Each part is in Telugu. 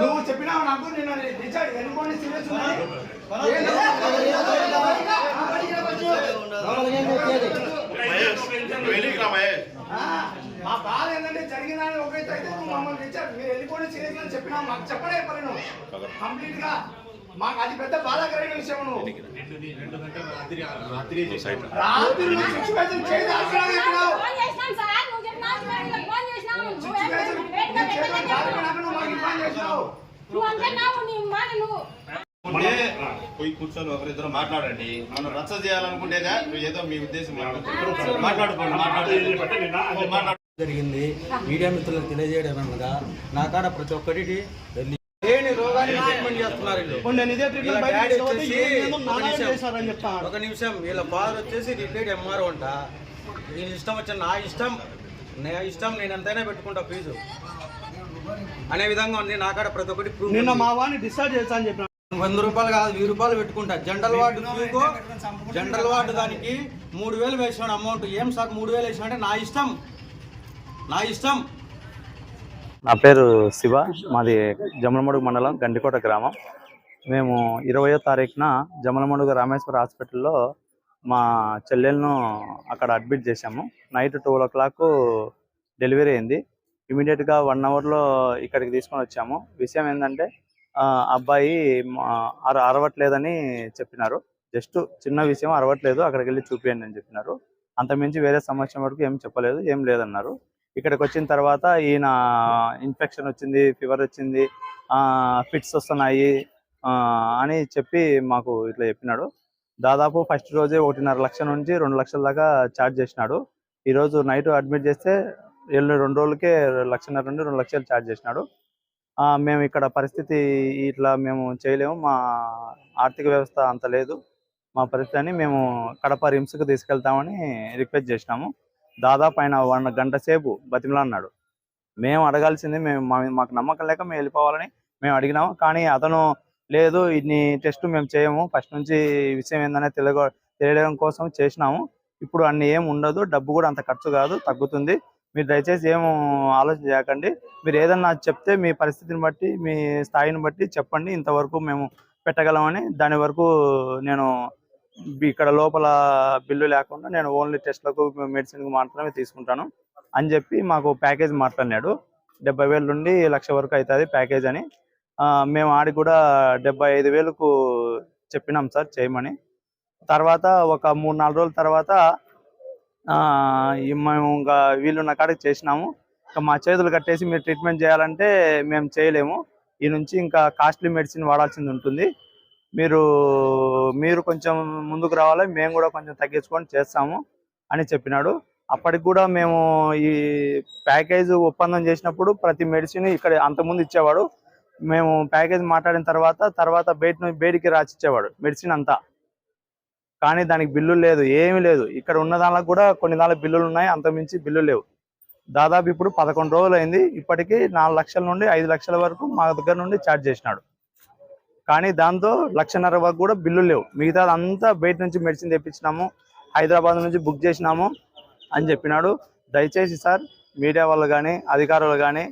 నువ్వు చెప్పినావు నాకు నేను రీఛార్జ్ వెళ్ళిపోండి సీరియస్ మా బాధ ఏంటంటే జరిగిన ఒకైతే అయితే నువ్వు మమ్మల్ని రీఛార్జ్ మీరు వెళ్ళిపోండి సీరియస్ అని చెప్పినావు మాకు చెప్పడే పని నువ్వు కంప్లీట్గా మాకు అది పెద్ద బాధాకరమైన విషయం నువ్వు రాత్రి నువ్వు సిచ్యువేషన్ చేసి పోయి కూర్చొని ఒకరిద్దరు మాట్లాడండి. మనం రచ్చ చేయాలనుకుంటేగా ఏదో మీ ఉద్దేశం మాట్లాడుకోండి జరిగింది. మీడియా మిత్రులకు తెలియజేయడం అనగా నా కాడ ప్రతి ఒక్కరికి లేని రోగాన్ని ట్రీట్మెంట్ చేస్తున్నారు ఒక నిమిషం వీళ్ళ ఫాదర్ వచ్చేసి రిటైర్డ్ ఎంఆర్ఓ అంట. నేను ఇష్టం వచ్చిన నా ఇష్టం నా ఇష్టం నేను ఎంతైనా పెట్టుకుంటా ఫీజు అనే విధంగా ఉంది. నా కాడ ప్రతి ఒక్కటి ప్రూఫ్ నిన్న. మా వాడిని డిశ్చార్జ్ చేస్తా అని చెప్పిన వంద రూపాయలు కాదు వెయ్యి రూపాయలు పెట్టుకుంటా. జనరల్ వార్డు ఫీకో జనరల్ వార్డు దానికి మూడు వేలు వేసాడు అమౌంట్. ఏం సార్ మూడు వేలు వేసాడు అంటే నా ఇష్టం. నా ఇష్టం. నా పేరు శివ. మాది జమలమడుగు మండలం గండికోట గ్రామం. మేము ఇరవయో తారీఖున జమలమడుగు రామేశ్వర హాస్పిటల్లో మా చెల్లెలను అక్కడ అడ్మిట్ చేశాము. Night twelve o'clock delivery అయింది. ఇమీడియట్గా వన్ అవర్లో ఇక్కడికి తీసుకొని వచ్చాము. విషయం ఏంటంటే అబ్బాయి అర అరవట్లేదని చెప్పినారు. జస్ట్ చిన్న విషయం అరవట్లేదు అక్కడికి వెళ్ళి చూపియండి అని చెప్పినారు. అంతమించి వేరే సమస్య వరకు ఏం చెప్పలేదు ఏం లేదన్నారు. ఇక్కడికి వచ్చిన తర్వాత ఈయన ఇన్ఫెక్షన్ వచ్చింది ఫీవర్ వచ్చింది ఫిట్స్ వస్తున్నాయి అని చెప్పి మాకు ఇట్లా చెప్పినాడు. దాదాపు ఫస్ట్ రోజే ఒకటిన్నర లక్షల నుంచి రెండు లక్షల దాకా ఛార్జ్ చేసినాడు. ఈరోజు నైట్ అడ్మిట్ చేస్తే ఎల్లు రెండు రోజులకే లక్షన్నర నుండి రెండు లక్షలు ఛార్జ్ చేసినాడు. మేము ఇక్కడ పరిస్థితి ఇట్లా మేము చేయలేము. మా ఆర్థిక వ్యవస్థ అంత లేదు. మా పరిస్థితి అని మేము కడప రిమ్స్కి తీసుకెళ్తామని రిక్వెస్ట్ చేసినాము. దాదాపు ఆయన వన్ గంట సేపు బతిమలా అన్నాడు. మేము అడగాల్సింది మేము మా- మాకు నమ్మకం లేక మేము వెళ్ళిపోవాలని మేము అడిగినాము. కానీ అతను లేదు ఇన్ని టెస్ట్ మేము చేయము. ఫస్ట్ నుంచి విషయం ఏందనే తెలియ తెలియడం కోసం చేసినాము. ఇప్పుడు అన్ని ఏం ఉండదు డబ్బు కూడా అంత ఖర్చు కాదు తగ్గుతుంది. మీరు దయచేసి ఏం ఆలోచన చేయకండి. మీరు ఏదన్నా చెప్తే మీ పరిస్థితిని బట్టి మీ స్థాయిని బట్టి చెప్పండి. ఇంతవరకు మేము పెట్టగలమని. దాని వరకు నేను ఇక్కడ లోపల బిల్లు లేకుండా నేను ఓన్లీ టెస్ట్లకు మెడిసిన్కి మాత్రమే తీసుకుంటాను అని చెప్పి మాకు ప్యాకేజ్ మాట్లాడినాడు. డెబ్బై వేల నుండి లక్ష వరకు అవుతుంది ప్యాకేజ్ అని. మేము ఆడి కూడా డెబ్బై ఐదు వేలకు చెప్పినాం సార్ చేయమని. తర్వాత ఒక మూడు నాలుగు రోజుల తర్వాత మేము ఇంకా వీళ్ళున్న కాడికి చేసినాము. ఇంకా మా చేతులు కట్టేసి మీరు ట్రీట్మెంట్ చేయాలంటే మేము చేయలేము. ఈ నుంచి ఇంకా కాస్ట్లీ మెడిసిన్ వాడాల్సింది ఉంటుంది. మీరు మీరు కొంచెం ముందుకు రావాలి మేము కూడా కొంచెం తగ్గించుకొని చేస్తాము అని చెప్పినాడు. అప్పటికి కూడా మేము ఈ ప్యాకేజ్ ఒప్పందం చేసినప్పుడు ప్రతి మెడిసిన్ ఇక్కడ అంతకుముందు ఇచ్చేవాడు. మేము ప్యాకేజ్ మాట్లాడిన తర్వాత తర్వాత బయట బయటికి రాసిచ్చేవాడు మెడిసిన్ అంతా. కానీ దానికి బిల్లు లేదు ఏమీ లేదు. ఇక్కడ ఉన్న దానిలో కూడా కొన్ని దానిలో బిల్లులు ఉన్నాయి అంతమించి బిల్లు లేవు. దాదాపు ఇప్పుడు పదకొండు రోజులు అయింది. ఇప్పటికీ నాలుగు లక్షల నుండి ఐదు లక్షల వరకు మా దగ్గర నుండి ఛార్జ్ చేసినాడు. కానీ దాంతో లక్షన్నర వరకు కూడా బిల్లు లేవు. మిగతా అంతా బయట నుంచి మెడిసిన్ తెప్పించినాము హైదరాబాద్ నుంచి బుక్ చేసినాము అని చెప్పినాడు. దయచేసి సార్ మీడియా వాళ్ళు కానీ అధికారులు కానీ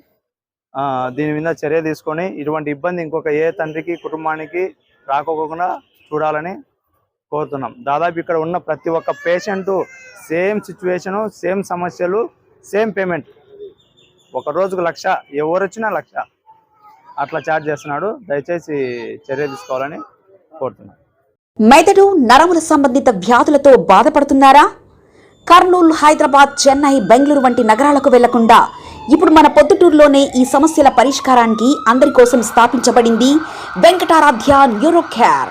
దీని మీద చర్య తీసుకొని ఇటువంటి ఇబ్బంది ఇంకొక ఏ తండ్రికి కుటుంబానికి రాకోకుండా చూడాలని కోరుతున్నాం. దాదాపు ఇక్కడ ఉన్న ప్రతి ఒక్క పేషెంట్ సేమ్ సిచ్యువేషను సేమ్ సమస్యలు సేమ్ పేమెంట్. ఒక రోజుకు లక్ష ఎవరు వచ్చినా లక్ష. అట్లా ఛార్జ్ చేస్తున్నాడు. దయచేసి చర్య తీసుకోవాలని కోరుతున్నాను మెదడు నరముల సంబంధిత వ్యాధులతో బాధపడుతున్నారా? కర్నూలు హైదరాబాద్ చెన్నై బెంగళూరు వంటి నగరాలకు వెళ్ళకుండా ఇప్పుడు మన పొద్దుటూరులోనే ఈ సమస్యల పరిష్కారానికి అందరి కోసం స్థాపించబడింది వెంకటారాధ్య న్యూరో కేర్